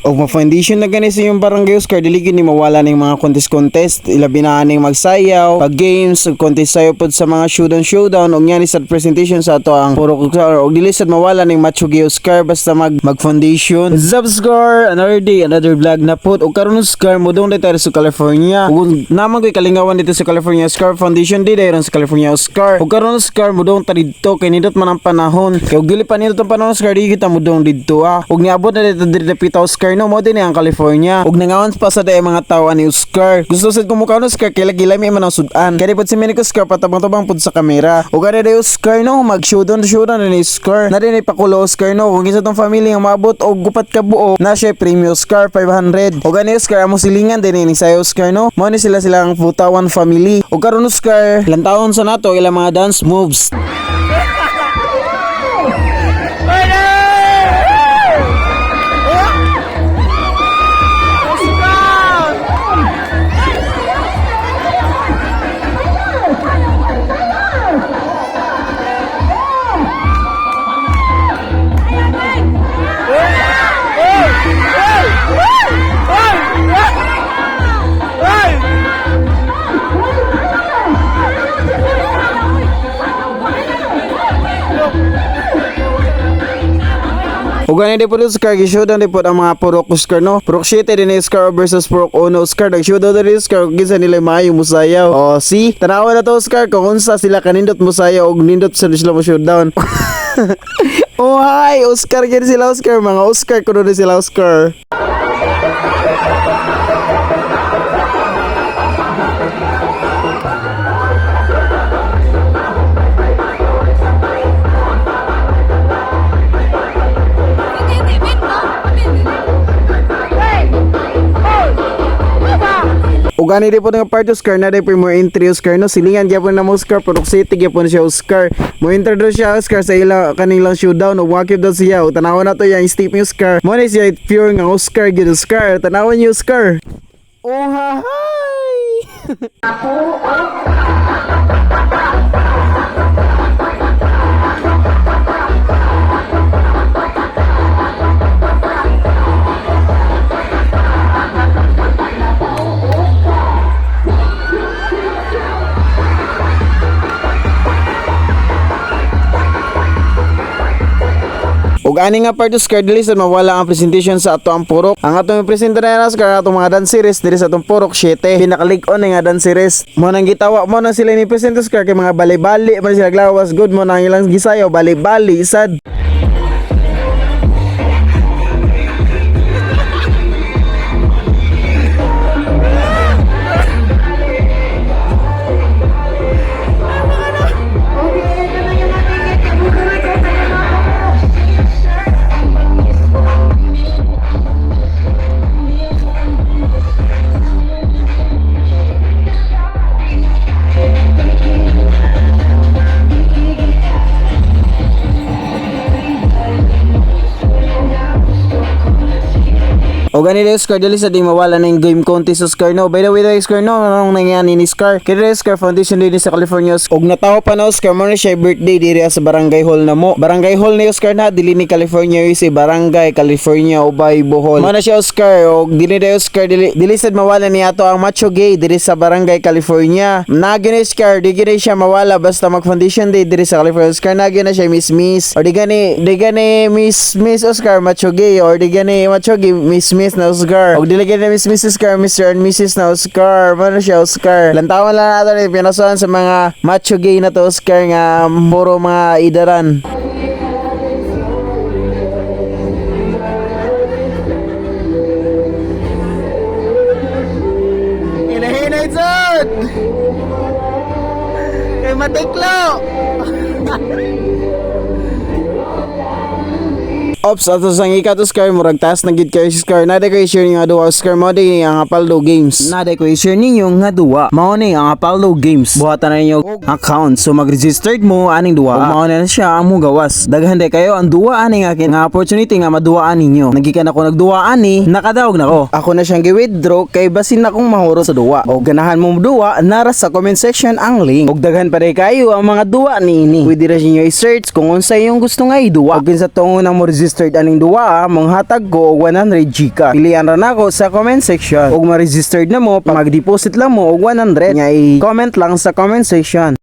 Og ma-foundation na gani sa yung barangay Oscar, dili gini mawala ning mga contest-contest, ilabi na ning magsayaw, pag games, contest sayo pod sa mga showdown showdown, og yan sa presentation sa ato ang puro Oscar, og dili sad mawala ning Macho Gay Oscar basta mag mag-foundation. Zap Oscar, another day, another vlog na pod. Og karon Oscar, mo dong sa California. Ug naman ko'y kalingawan dito sa California Oscar Foundation Day dayron sa California Oscar. Og karon Oscar, mo dong dito kay nindot man ang panahon. Kay og dili pa nindot ang panahon Oscar, di kita mo dito ah. Og niabot na dito dito pita Oscar no, mo din ang California. Og nangawan pa sa day mga tawo ni Oscar. Gusto sad kumukha no Oscar kay lagi lami man ang sudan. Kaya pod si Minic Oscar patabang-tabang pod sa kamera. Og kada day Oscar no, mag showdown showdown ni Oscar. Na din ipakulo Oscar no, kung isa tong family nga maabot og gupat ka buo, na siya premium Oscar 500. Og gani Oscar amo silingan din ni sayo Oscar no. Mo ni sila silang Futawan family. Og karon Oscar, ilang taon sa nato ilang mga dance moves. O gani di po Oscar, gishodan di po ang mga purok Oscar no. Purok 7 din ni Oscar versus purok 1 Oscar. Nagshowdown din kung gisa nila maayo musayaw. O see, tanawa na to Oscar kung unsa sila kanindot musayaw og nindot sa sila mo showdown. oh hi, Oscar gani sila Oscar. Mga Oscar kuno din sila Oscar. O gani di po nga part Oscar na di po mo entry Oscar no silingan gyapon na mo Oscar purok city gyapon siya Oscar. Mo introduce siya Oscar sa ila kanilang showdown o wakip daw siya o tanawan na to yung steep ni Oscar. Mo ni siya pure nga Oscar gid Oscar. Tanawan niyo Oscar. Oh hi. Ug ani nga part Oscar dili sa mawala ang presentation sa ato ang purok. Ang atong presenter na ang atong mga danceres diri sa atong purok 7. Pinakalig-on nga danceres. Mo nang gitawa mo na sila ni present Oscar kay mga bali-bali man sila glawas good mo nang ilang gisayo bali-bali sad. O gani dahil Oscar dali sa di mawala na yung game contest Oscar no. By the way dahil Oscar no, anong nangyani ni Oscar? Kaya dahil Oscar Foundation din sa California. Og natawa pa na Oscar mo na siya birthday diri sa Barangay Hall na mo. Barangay Hall ni Oscar na dili ni California si Barangay California Ubay Bohol. Mo na siya Oscar og dili dahil Oscar dili, dili sad mawala ni ato ang macho gay diri sa Barangay California. Nagin Oscar di gini siya mawala basta mag foundation day diri sa California Oscar nagin na siya Miss Miss or di gani di gani Miss Miss Oscar macho gay or di gani macho gay Miss Miss na Oscar. Og dili gani Miss Miss Oscar Mr. and Mrs. na Oscar. Mo na siya Oscar. Lantawan lang nato ni pinasuan sa mga macho gay na to Oscar nga puro mga idaran. Hinahinay sud! Kay matiklo! Ops, ato sang ikat Oscar, murag taas na gid kayo si Oscar. Nade ko i-share ninyo nga duwa Oscar mo di ang Apaldo Games. Nade ko i-share ninyo nga duwa. Mao ni ang Apaldo Games. Buhatan na ninyo account. So mag-registered mo aning duwa. Ug mao na siya ang mo gawas. Daghan day kayo ang duwa ani nga kin nga opportunity nga maduwaan ninyo. Nagikan ako nagduwa ani, nakadaog na ko. Ako na siyang gi-withdraw kay basin na akong mahuro sa duwa. O ganahan mo duwa, nara sa comment section ang link. Og daghan pa day kayo ang mga duwa niini. Pwede ra ninyo i-search kung unsa yung gusto nga iduwa. Og sa tungo nang mo register registered aning duwa mong hatag ko og 100 giga. Pilian ra nako sa comment section. Ug ma-registered na mo, pag mag-deposit lang mo og 100 nya i-comment lang sa comment section.